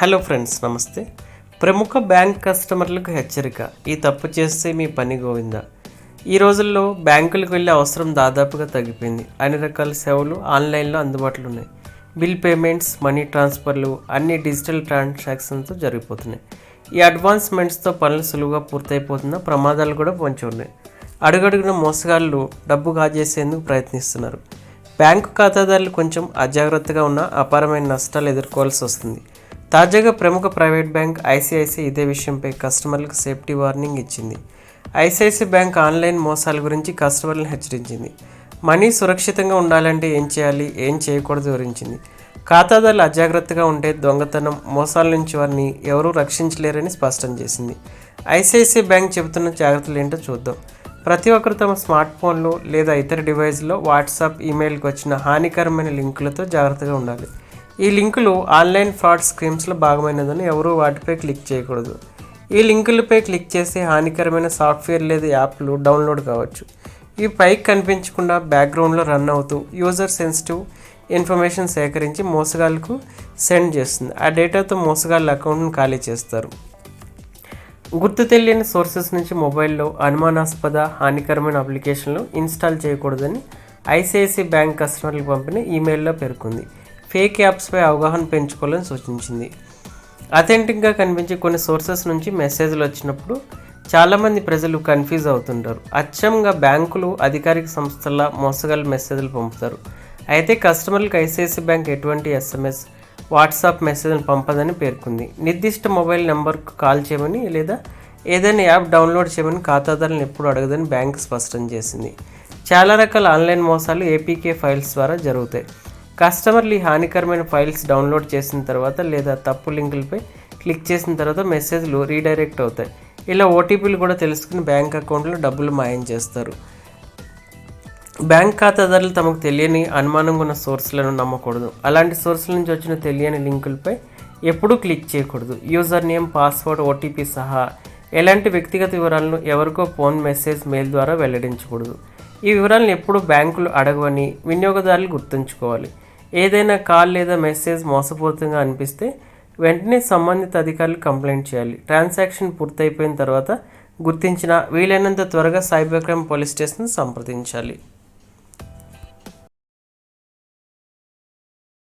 Hello friends నమస్తే. ప్రముఖ bank కస్టమర్లకు హెచ్చరిక ఈ తప్పు చేస్తే మీ పని గోవిందా. ఈ రోజుల్లో బ్యాంకులకు వెళ్ళే అవసరం దాదాపుగా తగ్గిపోయింది. అన్ని రకాల సేవలు ఆన్లైన్లో అందుబాటులో ఉన్నాయి. బిల్ పేమెంట్స్ మనీ ట్రాన్స్ఫర్లు అన్ని డిజిటల్ ట్రాన్సాక్షన్స్తో జరిగిపోతున్నాయి. ఈ అడ్వాన్స్మెంట్స్తో పనులు సులువుగా పూర్తయిపోతున్న ప్రమాదాలు కూడా పొంచి ఉన్నాయి. అడుగడుగున మోసగాళ్ళు డబ్బు కాజేసేందుకు ప్రయత్నిస్తున్నారు. బ్యాంకు ఖాతాదారులు కొంచెం అజాగ్రత్తగా ఉన్న అపారమైన నష్టాలు ఎదుర్కోవాల్సి వస్తుంది. తాజాగా ప్రముఖ ప్రైవేట్ బ్యాంక్ ఐసిఐసిఐ ఇదే విషయంపై కస్టమర్లకు సేఫ్టీ వార్నింగ్ ఇచ్చింది. ఐసిఐసిఐ బ్యాంక్ ఆన్లైన్ మోసాల గురించి కస్టమర్లను హెచ్చరించింది. మనీ సురక్షితంగా ఉండాలంటే ఏం చేయాలి ఏం చేయకూడదు వివరించింది. ఖాతాదారులు అజాగ్రత్తగా ఉంటే దొంగతనం మోసాల నుంచి వారిని ఎవరూ రక్షించలేరని స్పష్టం చేసింది. ఐసిఐసిఐ బ్యాంక్ చెబుతున్న జాగ్రత్తలు ఏంటో చూద్దాం. ప్రతి ఒక్కరు తమ స్మార్ట్ ఫోన్లో లేదా ఇతర డివైస్లో వాట్సాప్ ఈమెయిల్కి వచ్చిన హానికరమైన లింకులతో జాగ్రత్తగా ఉండాలి. ఈ లింకులు ఆన్లైన్ ఫ్రాడ్ స్కీమ్స్లో భాగమైనదని ఎవరూ వాటిపై క్లిక్ చేయకూడదు. ఈ లింకులపై క్లిక్ చేసి హానికరమైన సాఫ్ట్వేర్ లేదా యాప్లు డౌన్లోడ్ కావచ్చు. ఇవి పైకి కనిపించకుండా బ్యాక్గ్రౌండ్లో రన్ అవుతూ యూజర్ సెన్సిటివ్ ఇన్ఫర్మేషన్ సేకరించి మోసగాళ్ళకు సెండ్ చేస్తుంది. ఆ డేటాతో మోసగాళ్ళ అకౌంట్ను ఖాళీ చేస్తారు. గుర్తు తెలియని సోర్సెస్ నుంచి మొబైల్లో అనుమానాస్పద హానికరమైన అప్లికేషన్లు ఇన్స్టాల్ చేయకూడదని ఐసిఐసిఐ బ్యాంక్ కస్టమర్లకు పంపిన ఈమెయిల్లో పేర్కొంది. ఫేక్ యాప్స్పై అవగాహన పెంచుకోవాలని సూచించింది. అథెంటిక్గా కనిపించే కొన్ని సోర్సెస్ నుంచి మెసేజ్లు వచ్చినప్పుడు చాలామంది ప్రజలు కన్ఫ్యూజ్ అవుతుంటారు. అచ్చంగా బ్యాంకులు అధికారిక సంస్థల మోసగల మెసేజ్లు పంపుతారు. అయితే కస్టమర్లకు ఐసిఐసిఐ బ్యాంక్ ఎటువంటి ఎస్ఎంఎస్ వాట్సాప్ మెసేజ్ను పంపదని పేర్కొంది. నిర్దిష్ట మొబైల్ నెంబర్కు కాల్ చేయమని లేదా ఏదైనా యాప్ డౌన్లోడ్ చేయమని ఖాతాదారులను ఎప్పుడు అడగదని బ్యాంక్ స్పష్టం చేసింది. చాలా రకాల ఆన్లైన్ మోసాలు ఏపీకే ఫైల్స్ ద్వారా జరుగుతాయి. కస్టమర్లు ఈ హానికరమైన ఫైల్స్ డౌన్లోడ్ చేసిన తర్వాత లేదా తప్పు లింకులపై క్లిక్ చేసిన తర్వాత మెసేజ్లు రీడైరెక్ట్ అవుతాయి. ఇలా ఓటీపీలు కూడా తెలుసుకుని బ్యాంక్ అకౌంట్లో డబ్బులు మాయం చేస్తారు. బ్యాంక్ ఖాతాదారులు తమకు తెలియని అనుమానంగా ఉన్న సోర్స్లను నమ్మకూడదు. అలాంటి సోర్సుల నుంచి వచ్చిన తెలియని లింకులపై ఎప్పుడూ క్లిక్ చేయకూడదు. యూజర్ నేమ్ పాస్వర్డ్ ఓటీపీ సహా ఎలాంటి వ్యక్తిగత వివరాలను ఎవరికో ఫోన్ మెసేజ్ మెయిల్ ద్వారా వెల్లడించకూడదు. ఈ వివరాలను ఎప్పుడూ బ్యాంకులు అడగవని వినియోగదారులు గుర్తుంచుకోవాలి. ఏదైనా కాల్ లేదా మెసేజ్ మోసపూరితంగా అనిపిస్తే వెంటనే సంబంధిత అధికారులు కంప్లైంట్ చేయాలి. ట్రాన్సాక్షన్ పూర్తయిపోయిన తర్వాత గుర్తించిన వీలైనంత త్వరగా సైబర్ క్రైమ్ పోలీస్ స్టేషన్ సంప్రదించాలి.